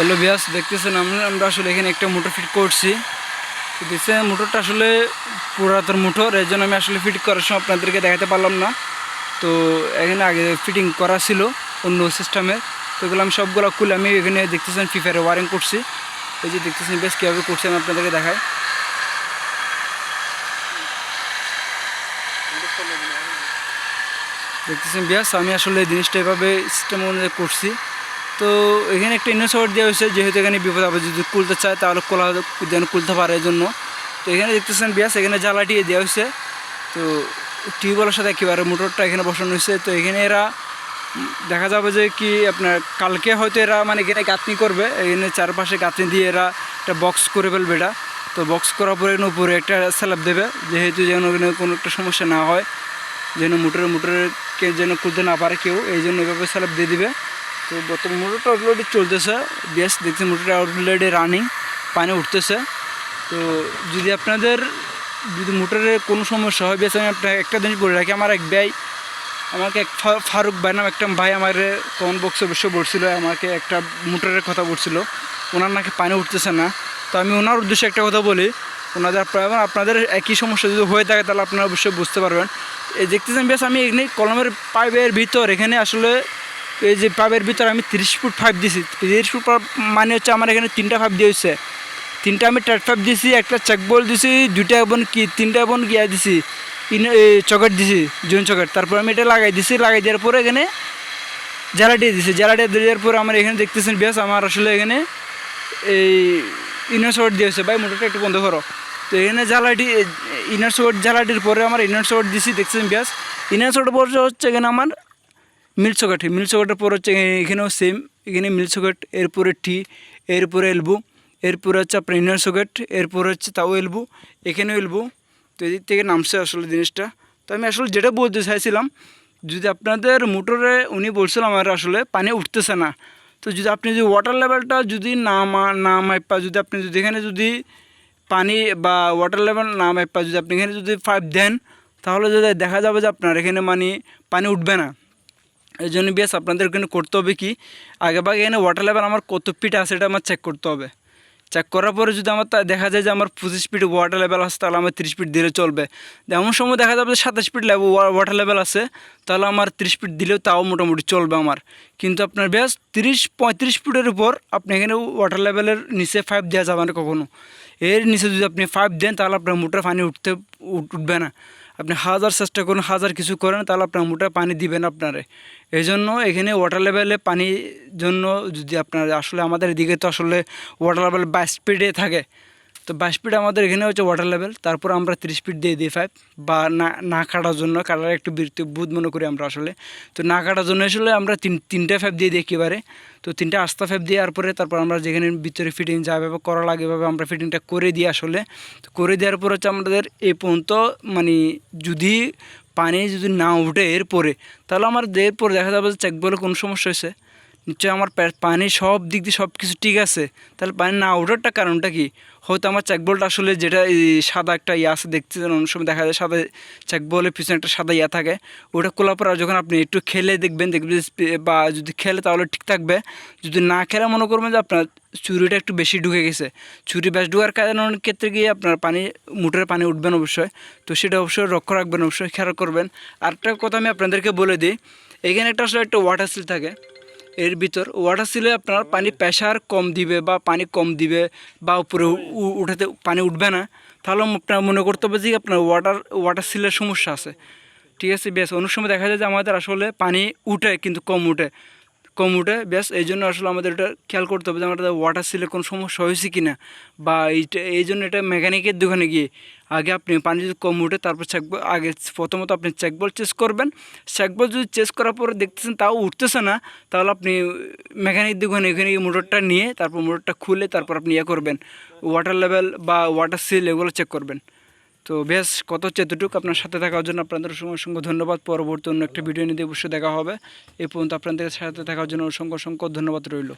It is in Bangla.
হ্যালো বিয়াস দেখতেছেন আমরা আমরা আসলে এখানে একটা মোটর ফিট করছি। দেখছেন, মোটরটা আসলে পুরাতন মোটর, এর জন্য আমি আসলে ফিট করার সময় আপনাদেরকে দেখাতে পারলাম না। তো এখানে আগে ফিটিং করা ছিল অন্য সিস্টেমের তো এগুলো আমি সবগুলো খুলে আমি এখানে দেখতেছেন ফিফারে ওয়ারিং করছি। এই যে দেখতেছেন, বেশ কীভাবে করছি আমি আপনাদেরকে দেখাই। দেখতেছেন বিয়াস আমি আসলে জিনিসটা এভাবে সিস্টেম অনুযায়ী করছি। তো এখানে একটা ইনোসাওয়ার দেওয়া হয়েছে, যেহেতু এখানে বিপদ আপদ যদি খুলতে চায়, তাহলে খোলা যেন খুলতে পারে এই জন্য তো এখানে দেখতেছেন বিয়াস, এখানে জ্বালাটি দেওয়া হয়েছে। তো টিউবওয়েলের সাথে একেবারে মোটরটা এখানে বসানো হয়েছে। তো এখানে এরা দেখা যাবে যে কি আপনার কালকে হয়তো এরা মানে এখানে গাঁথনি করবে। এখানে চারপাশে গাঁথনি দিয়ে এরা একটা বক্স করে ফেলবে এটা। তো বক্স করার পরে এখানে উপরে একটা স্যালাপ দেবে, যেহেতু যেন ওখানে কোনো একটা সমস্যা না হয়। যেন মোটরে মোটরকে যেন খুলতে না পারে কেউ, এই জন্য এভাবে স্যালাপ দিয়ে দিবে। তো বর্তমান মোটরটা অলরেডি চলতেছে। বেশ দেখছি মোটরটা অলরেডি রানিং পানি উঠতেছে। তো যদি আপনাদের, যদি মোটরে কোনো সমস্যা হয়, বেশ, আমি আপনার একটা জিনিস বলে রাখি। আমার এক ভাই, আমাকে এক ফারুক ভাই নাম একটা ভাই আমার কমেন্ট বক্সে বসে বলছিল, আমাকে একটা মোটরের কথা বলছিল। ওনার নাকি পানি উঠতেছে না। তো আমি ওনার উদ্দেশ্যে একটা কথা বলি। ওনাদের আপনাদের একই সমস্যা যদি হয়ে থাকে, তাহলে আপনারা অবশ্যই বুঝতে পারবেন। এই দেখতেছেন, বেশ, আমি এখানে কলমের পাইপের ভিতর, এখানে আসলে এই যে পাইপের ভিতর আমি তিরিশ ফুট পাইপ দিছি। তিরিশ ফুট মানে হচ্ছে আমার এখানে তিনটা পাইপ দিয়ে হয়েছে। তিনটা আমি টাট পাইপ দিছি, একটা চেক বল দিছি, দুইটা এবং কি, তিনটা এবং গিয়া দিছি, ইন চকেট দিছি, জুন চকেট। তারপর আমি এটা লাগাই দিছি, লাগাই দেওয়ার পরে এখানে জ্বালাটি দিছি। জ্বালাটি দেওয়ার পরে আমার এখানে দেখতেছেন বেশ আমার আসলে এখানে এই ইনার শর্ট দিয়েছে ভাই, মোটরটা একটু বন্ধ করো। তো এখানে জ্বালাটি ইনার শর্ট জ্বালাটির পরে আমার ইনার শর্ট দিছি দেখছেন বেশ ইনার শর্ট পরে হচ্ছে এখানে আমার মিল চকেট মিল চকেটের পর হচ্ছে এখানেও সেম এখানে মিল চকেট এরপরে টি, এরপরে এলবু, এরপরে হচ্ছে আপনার ইনার সকেট এরপরে হচ্ছে তাও এলবু, এখানেও এলবু। তো এদিক থেকে নামছে আসলে জিনিসটা। তো আমি আসলে যেটা বলতে চাইছিলাম, যদি আপনাদের মোটরে উনি বলছিল আমার আসলে পানি উঠতেছে না, তো যদি আপনি যদি ওয়াটার লেভেলটা যদি না না মাইপা যদি আপনি যদি এখানে যদি পানি বা ওয়াটার লেভেল না মাইপা যদি আপনি এখানে যদি পাইপ দেন, তাহলে যদি দেখা যাবে যে আপনার এখানে মানে পানি উঠবে না। এই জন্য বেশ আপনাদের এখানে করতে হবে কি? আগে ভাগে এখানে ওয়াটার লেভেল আমার কত ফিট আছে এটা আমার চেক করতে হবে। চেক করার পরে যদি আমার দেখা যায় যে আমার পঁচিশ ফিট ওয়াটার লেভেল আছে, তাহলে আমার তিরিশ ফিট দিলে চলবে। এমন সময় দেখা যাবে যে সাতাশ ফিট লেভেল ওয়াটার লেভেল আছে, তাহলে আমার তিরিশ ফিট দিলেও তাও মোটামুটি চলবে আমার। কিন্তু আপনার বেশ তিরিশ পঁয়ত্রিশ ফিটের উপর আপনি এখানে ওয়াটার লেভেলের নিচে পাইপ দেওয়া যাবে না কখনো। এর নিচে যদি আপনি পাইপ দেন, তাহলে আপনার মোটর পানি উঠতে, উঠ- উঠবে না। আপনি হাজার চেষ্টা করুন, হাজার কিছু করেন, তাহলে আপনার মোটর পানি দিবেন আপনারে। এই জন্য এখানে ওয়াটার লেভেলে পানির জন্য যদি আপনার, আসলে আমাদের এদিকে তো আসলে ওয়াটার লেভেল বাই স্পিডে থাকে। তো বাইশ ফিট আমাদের এখানে হচ্ছে ওয়াটার লেভেল তারপর আমরা তিরিশ ফিট দিয়ে দিই ফাইভ বা না না কাটার জন্য কাটার একটু বৃত্তি বুধ মনে করি আমরা আসলে। তো না কাটার জন্য আসলে আমরা তিন, তিনটে ফাইভ দিয়ে দিই একেবারে। তো তিনটে আস্তা ফ্যাপ দেওয়ার পরে তারপর আমরা যেখানে ভিতরে ফিটিং যা এভাবে করা লাগে এভাবে আমরা ফিটিংটা করে দিই আসলে। তো করে দেওয়ার পর হচ্ছে আমাদের এ পর্যন্ত মানে যদি পানি যদি না উঠে এরপরে, তাহলে আমার এরপরে দেখা যাবে যে চেক বলে কোনো সমস্যা হয়েছে। নিশ্চয়ই আমার পানি সব দিক দিয়ে সব কিছু ঠিক আছে। তাহলে পানি না ওঠারটা কারণটা কি? হয়তো আমার চেকবলটা আসলে যেটা সাদা একটা ইয়ে আছে, দেখতে অনেক সময় দেখা যায়, সাদা চেকবলের পিছনে একটা সাদা ইয়া থাকে। ওটা খোলার পর যখন আপনি একটু খেলে দেখবেন দেখবেন বা যদি খেলে তাহলে ঠিক থাকবে। যদি না খেলে মনে করবেন যে আপনার চুরিটা একটু বেশি ঢুকে গেছে। চুরি বেশ ঢুকার কারণের ক্ষেত্রে গিয়ে আপনার পানি মোটরে পানি উঠবেন অবশ্যই। তো সেটা অবশ্যই লক্ষ্য রাখবেন, অবশ্যই খেয়াল করবেন। আরেকটা কথা আমি আপনাদেরকে বলে দিই, এখানে একটা আসলে একটা ওয়াটার সিল থাকে। এর ভিতর ওয়াটার সিলে আপনার পানি প্রেশার কম দিবে বা পানি কম দিবে বা উপরে উঠাতে পানি উঠবে না, তাহলে আপনার মনে করতে হবে যে আপনার ওয়াটার ওয়াটার সিলের সমস্যা আছে। ঠিক আছে, বেশ, অনেক সময় দেখা যায় যে আমাদের আসলে পানি উঠে কিন্তু কম উঠে। কম উঠে বেশ এই জন্য আসলে আমাদের এটা খেয়াল করতে হবে যে আমাদের ওয়াটার সিলে কোনো সমস্যা হয়েছে কি না বা এইটা, এই জন্য এটা মেকানিকের দোকানে গিয়ে আগে আপনি পানি যদি কম উঠে, তারপর চেক আগে প্রথমত আপনি চেকবল চেস করবেন। চেকবল যদি চেস করার পরে দেখতেছেন তাও উঠতেছে না, তাহলে আপনি মেকানিক দোকানে এখানে গিয়ে মোটরটা নিয়ে, তারপর মোটরটা খুলে তারপর আপনি ইয়ে করবেন। ওয়াটার লেভেল বা ওয়াটার সিল এগুলো চেক করবেন। তো বেশ কত হচ্ছে এতটুকু। আপনার সাথে থাকার জন্য আপনাদের অসংখ্য অসংখ্য ধন্যবাদ। পরবর্তী অন্য একটা ভিডিও নিয়ে অবশ্যই দেখা হবে। এই পর্যন্ত আপনাদের সাথে থাকার জন্য অসংখ্য অসংখ্য ধন্যবাদ রইল।